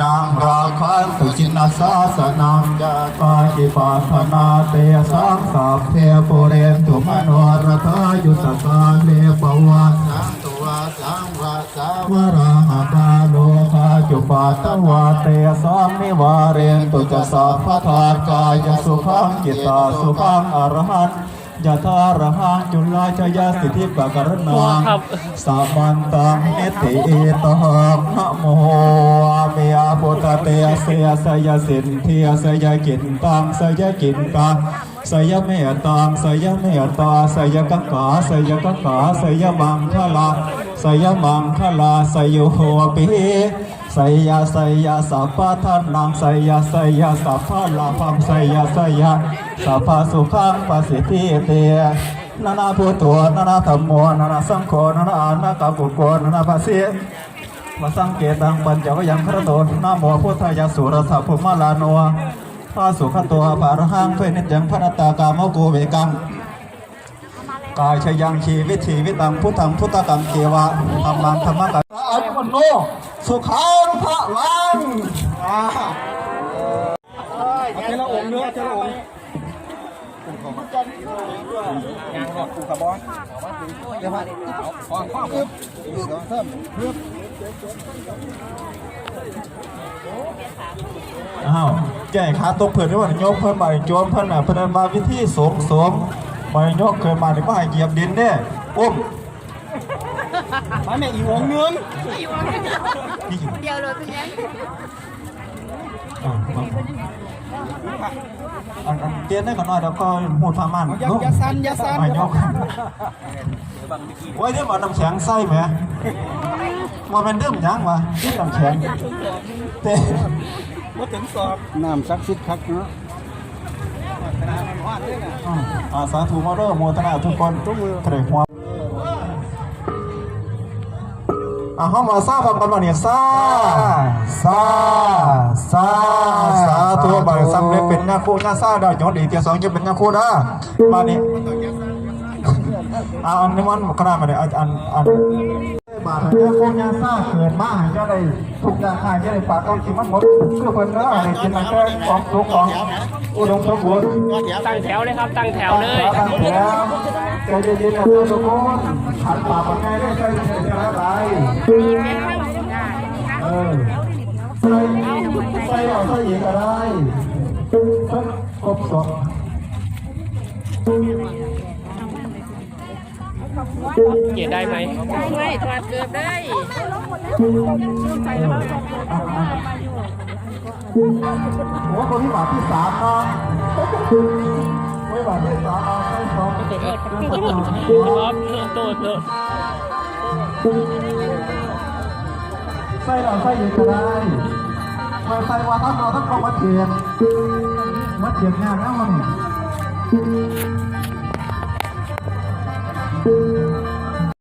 นังราคันตุจินาสาสนังยาตาจิปาธนาเตสังสัพเพปุเรนตุมโนรทายุตกาเลปวันสังตุวาสังวาสาวรังอากาโลคาจุปาตวาเตสังนิวาเรนตุจสัพพทากายสุขังจิตตาสุขังอรหัน ยะทาระหังจุลาชยสิทธิปะกรณังครับสัมมันตังเนติตหังนะโมอาเมียพุทธเตเสยสยสินเทียสยกินตังสยกินตังสยเมตตังสยเมตตาสยกังกาสยกังกาสยมังคลาสยมังคลาสยุโหปิ สยาสยาสัพพะทันนังสยาสยาสัพพะลาภังสยสยสัพพะสุขังปสิทธิเตนานาพุทโธนานาธรรมโมนานาสังโฆนานาอานาคาปุโกนานาภาสีมาสังเกตังปัญจวยังครโตนะโมพุทธายาสุรสัพพุมาลาโนพระสุขตัวปารหังเพนิจังพระนตากามโกเวกังกายชยังชีวิธีวิตังพุทธังพุทธกังเกวะธรรมังธรรมกังายุมโนสุขังพระลังอ่าเจละองค์เนื้อเจละองค์ยางหอดปูคาร์บอนเดี๋ยวมาอ๋อข้อปึ๊บเพิ่มปึ๊บอ้าวแก่ขาตกเพื่อนด้วยว่ายกเพิ่นมาจมเพิ่นน่ะเพิ่นมาวิธีสงสมมายกเคยมาในบ้านเหยียบดินเนี่ยอ่าอันอันเตียนได้อมานอย่าอย่าสั่นอย่าสั่นมายกโอ้ยเดี๋ยวมาน้ำแข็งใส่ไหมมาเป็นเรื่องหยังวะที่น้ำแข็งเต้มาถึงสอบน้ำซักซิดคักเนาะอืมอาสาธุมาเด้อโมทนาทุกคนทุกมือเกรงหัว อะห้องมาซาฟังกันมาเนี่ยซาซาซาสาธุบริสัมเร็จเป็นนาคูนาซาดาวจอดีเตียสองจะเป็นนาคูนะมานี่อะอันนี้มันขนาดมาเนี่ยอันอันอันบาทเนี่ยคูนาซาเกิดมาให้เจ้าได้ทุกอย่างให้เจ้าได้ปากต้องกินมันหมดคือเพิ่นเนาะให้กินมันแค่ของทุกของอุดมสมบูรณ์ตั้งแถวเลยครับตั้งแถวเลยตั้งแถวใจเย็นๆนะทุกคนหันปากมันไงได้ใจเย็นๆอะไร เออใส่ใส่เอาใส่อีกอะไรครบสองเกียได้ไหมไม่ถอดเกือบได้โอ้คนที่บาทที่สามเนาะไม่บาทที่สามเอาใส่สองครับโตโต ไส่เราไส้อีกอะได้ไฟไฟว่าทั้งเราทั้งกองมาเถียนมาเถียนงานแล้วมันเ